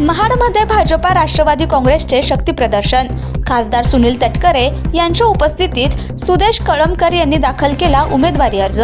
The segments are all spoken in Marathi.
महाडमध्ये भाजपा राष्ट्रवादी काँग्रेसचे शक्ती प्रदर्शन. खासदार सुनील तटकरे यांच्या उपस्थितीत सुदेश कळमकर यांनी दाखल केला उमेदवारी अर्ज.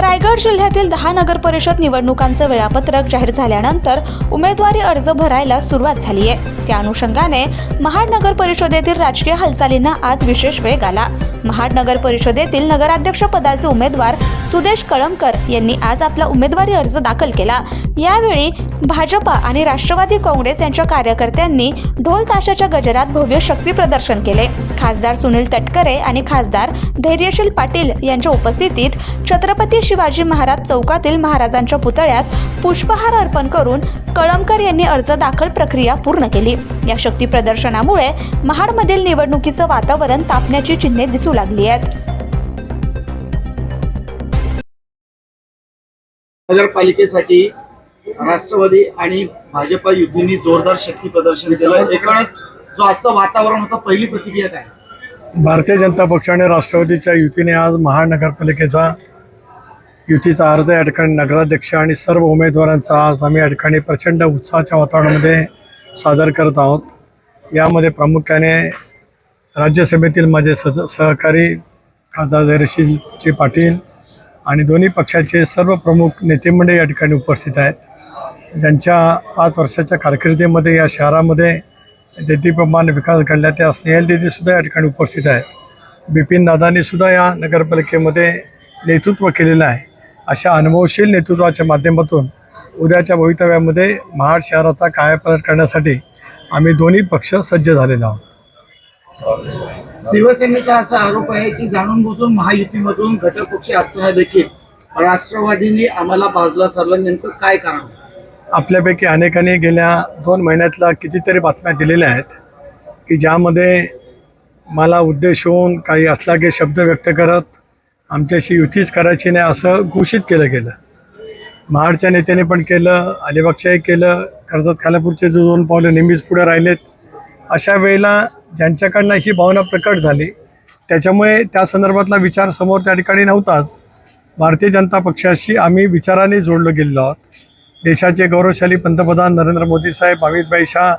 रायगड जिल्ह्यातील दहा नगर परिषद निवडणुकांचं वेळापत्रक जाहीर झाल्यानंतर उमेदवारी अर्ज भरायला सुरुवात झाली आहे. त्या अनुषंगाने महाड नगर परिषदेतील राजकीय हालचालींना आज विशेष वेग आला. महाड नगर परिषदेतील नगराध्यक्ष पदाचे उमेदवार सुदेश कळमकर यांनी आज आपला उमेदवारी अर्ज दाखल केला. यावेळी भाजपा आणि राष्ट्रवादी काँग्रेस यांच्या कार्यकर्त्यांनी ढोल ताशाच्या गजरात भव्य शक्ती प्रदर्शन केले. खासदार सुनील तटकरे आणि खासदार धैर्यशील पाटील यांच्या उपस्थितीत छत्रपती शिवाजी महाराज चौकातील महाराजांच्या पुतळ्यास पुष्पहार अर्पण करून कळमकर यांनी अर्ज दाखल प्रक्रिया पूर्ण केली. या शक्ती प्रदर्शनामुळे महाडमधील निवडणुकीचं वातावरण तापण्याची चिन्हे दिसू लागली आहेत. नगरपालिकेसाठी राष्ट्रवादी आणि भाजपा युतीने जोरदार शक्ती प्रदर्शन केलं. एकूणच जो आजचं वातावरण होतं पहिली प्रतिक्रिया काय? भारतीय जनता पक्ष आणि राष्ट्रवादीच्या युतीने आज महानगरपालिकेचा युतीचा अर्ज या ठिकाणी नगराध्यक्ष आणि सर्व उमेदवारांचा आज आम्ही या ठिकाणी प्रचंड उत्साहाच्या वातावरणामध्ये सादर करत आहोत. यामध्ये प्रामुख्याने राज्यसभेतील माझे सद सहकारी खासदार धैर्यशीलजी पाटील आणि दोन्ही पक्षाचे सर्व प्रमुख नेतेमंडळी या ठिकाणी उपस्थित आहेत. ज्यांच्या पाच वर्षाच्या कारकिर्दीमध्ये या शहरामध्ये देतीप्रमाण विकास घडला त्या स्नेहल सुद्धा या ठिकाणी उपस्थित आहेत. बिपिन दादांनीसुद्धा या नगरपालिकेमध्ये नेतृत्व केलेलं आहे. अशा अनुभवशील नेतृत्वाच्या माध्यमातून उद्याच्या भवितव्यामध्ये महाड शहराचा कायापालट करण्यासाठी आम्ही दोन्ही पक्ष सज्ज झालेलो आहोत. शिवसेनेचा असा आरोप आहे की जाणून बुजून महायुतीमधून घटक पक्ष असताना देखील राष्ट्रवादीने आम्हाला बाजूला सरलं नेमकं काय कारण? आपल्यापैकी अनेकांनी गेल्या दोन महिन्यातल्या कितीतरी बातम्या दिलेल्या आहेत की ज्यामध्ये मला उद्देश होऊन काही असलागे शब्द व्यक्त करत आमच्याशी युतीच करायची नाही असं घोषित केलं गेलं. महाडच्या नेत्याने पण केलं अलिबागच्याही केलं कर्जत खालापूरचे जो दोन पावलं नेहमीच पुढे राहिलेत. अशा वेळेला ज्यांच्याकडनं ही भावना प्रकट झाली त्याच्यामुळे त्या संदर्भातला विचार समोर त्या ठिकाणी नव्हताच. भारतीय जनता पक्षाशी आम्ही विचाराने जोडलो गेलेलो आहोत. देशाचे गौरवशाली पंतप्रधान नरेंद्र मोदी साहेब अमितभाई शाह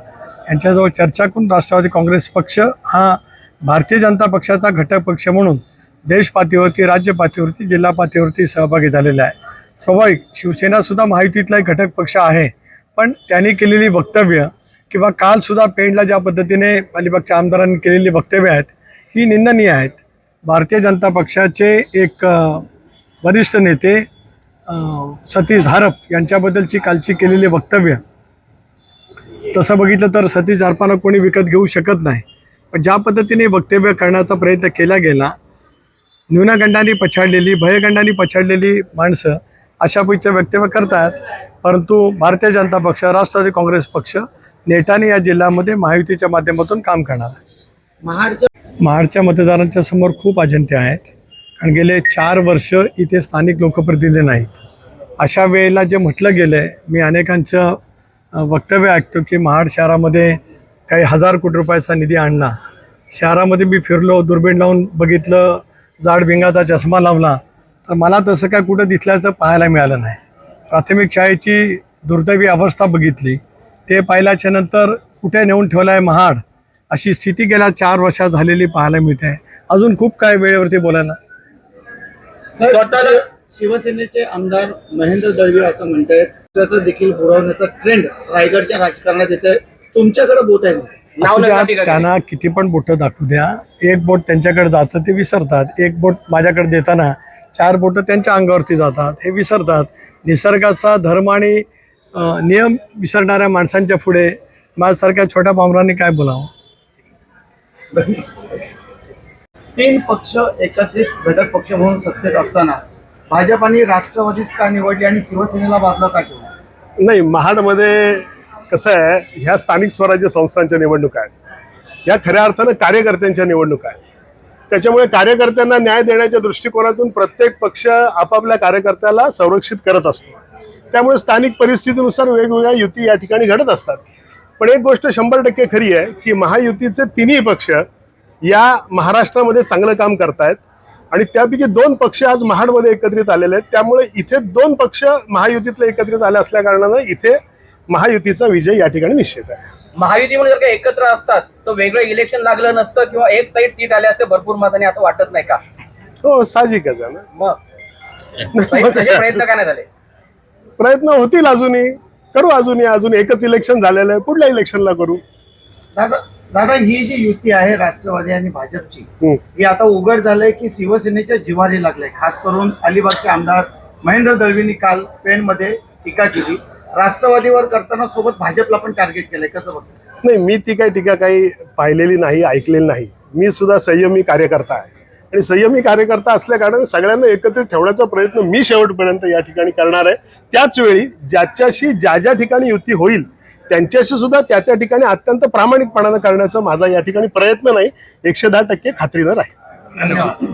यांच्याजवळ चर्चा करून राष्ट्रवादी काँग्रेस पक्ष हा भारतीय जनता पक्षाचा घटक पक्ष म्हणून देश पातळीवरती राज्य पातळीवरती जिल्हा पातळीवरती सहभागी झालेला आहे. स्वाभाविक शिवसेनासुद्धा महायुतीतला एक घटक पक्ष आहे. पण त्यांनी केलेली वक्तव्य किंवा कालसुद्धा पेंडला ज्या पद्धतीने अलिबागच्या आमदारांनी केलेली वक्तव्य आहेत ही निंदनीय आहेत. भारतीय जनता पक्षाचे एक वरिष्ठ नेते सतीश धारप यांच्याबद्दलची कालची केलेली वक्तव्य. तसं बघितलं तर सतीश धारपाला कोणी विकत घेऊ शकत नाही. पण ज्या पद्धतीने वक्तव्य करण्याचा प्रयत्न केला गेला न्यूनगंडांनी पछाडलेली भयगंडांनी पछाडलेली माणसं अशा पैकी वक्तव्य करतात. परंतु भारतीय जनता पक्ष राष्ट्रवादी काँग्रेस पक्ष नेटाने या जिल्ह्यामध्ये महायुतीच्या माध्यमातून काम करणार आहे. महाडच्या महाडच्या मतदारांच्या समोर खूप अजंटे आहेत. कारण गेले चार वर्ष इथे स्थानिक लोकप्रतिनिधी नाहीत. अशा वेळेला जे म्हटलं गेलं आहे मी अनेकांचं वक्तव्य ऐकतो की महाड शहरामध्ये काही हजार कोटी रुपयाचा निधी आणला. शहरामध्ये मी फिरलो दुर्बीण लावून बघितलं जाड भिंगाचा चष्मा लावला तर मला तसं काय कुठं दिसल्याचं पाहायला मिळालं नाही. प्राथमिक शाळेची दुर्दैवी अवस्था बघितली. ते पाहिल्याच्या नंतर कुठे नेऊन ठेवलं आहे महाड अशी स्थिती गेल्या चार वर्षात झालेली पाहायला मिळते. अजून खूप काय वेळेवरती बोलायला? शिवसेनेचे आमदार महेंद्र दळवी असं म्हणतायत त्याचं देखील बुडवण्याचा ट्रेंड रायगडच्या राजकारणात येत आहे तुमच्याकडे बोट आहे. असू द्या, त्यांना किती पण बोटं दाखवू द्या. एक बोट त्यांच्याकडे जातं ते विसरतात. एक बोट माझ्याकडे देताना चार बोटं त्यांच्या अंगावरती जातात हे विसरतात. निसर्गाचा धर्म आणि नियम विसरणाऱ्या माणसांच्या पुढे माझ्यासारख्या छोट्या पामरांनी काय बोलावं? तीन पक्ष एकत्रित घटक पक्ष म्हणून सत्तेत असताना भाजपाने राष्ट्रवादीच का निवडली आणि शिवसेनेला बाजूला का ठेवलं नाही महाडमध्ये कसं आहे ह्या स्थानिक स्वराज्य संस्थांच्या निवडणुका आहेत. या खऱ्या अर्थानं कार्यकर्त्यांच्या निवडणुका आहेत. त्याच्यामुळे कार्यकर्त्यांना न्याय देण्याच्या दृष्टिकोनातून प्रत्येक पक्ष आपापल्या कार्यकर्त्याला संरक्षित करत असतो. त्यामुळे स्थानिक परिस्थितीनुसार वेगवेगळ्या युती या ठिकाणी घडत असतात. पण एक गोष्ट शंभर टक्के खरी आहे की महायुतीचे तिन्ही पक्ष या महाराष्ट्रामध्ये चांगलं काम करतायत. आणि त्यापैकी दोन पक्ष आज महाडमध्ये एकत्रित आलेले आहेत. त्यामुळे इथे दोन पक्ष महायुतीतले एकत्रित आले असल्या कारणानं इथे महायुतीचा विजय या ठिकाणी निश्चित आहे. महायुतीमध्ये जर का एकत्र असतात तर वेगळं इलेक्शन लागलं नसतं किंवा एक साईड सीट आले असते भरपूर मताने असं वाटत नाही का? हो साहजिकच आहे ना. मग? त्याचे प्रयत्न का नाही झाले? प्रयत्न होतील अजूनही. करू अजूनही अजून एकच इलेक्शन झालेलं आहे. पुढल्या इलेक्शनला करू. दादा दादा ही जी युती आहे राष्ट्रवादी आणि भाजपची हम्म. ही आता उघड झालंय की शिवसेनेच्या जिव्हारी लागलंय. खास करून अलिबागचे आमदार महेंद्र दळवींनी काल पेणमध्ये टीका केली. राष्ट्रवादीवर करताना सोबत भाजपला पण टार्गेट केलंय. कसं बघतं? नाही मी ती काही टीका काही पाहिलेली नाही ऐकलेली नाही. मी सुद्धा संयमी कार्यकर्ता आहे. आणि संयमी कार्यकर्ता असल्या कारणाने सगळ्यांना एकत्रित ठेवण्याचा प्रयत्न मी शेवटपर्यंत या ठिकाणी करणार आहे. त्याच वेळी ज्याच्याशी ज्या ज्या ठिकाणी युती होईल त्यांच्याशी सुद्धा त्या त्या ठिकाणी अत्यंत प्रामाणिकपणानं करण्याचा माझा या ठिकाणी प्रयत्न नाही. एकशे दहा टक्के खात्रीनं राहील. धन्यवाद.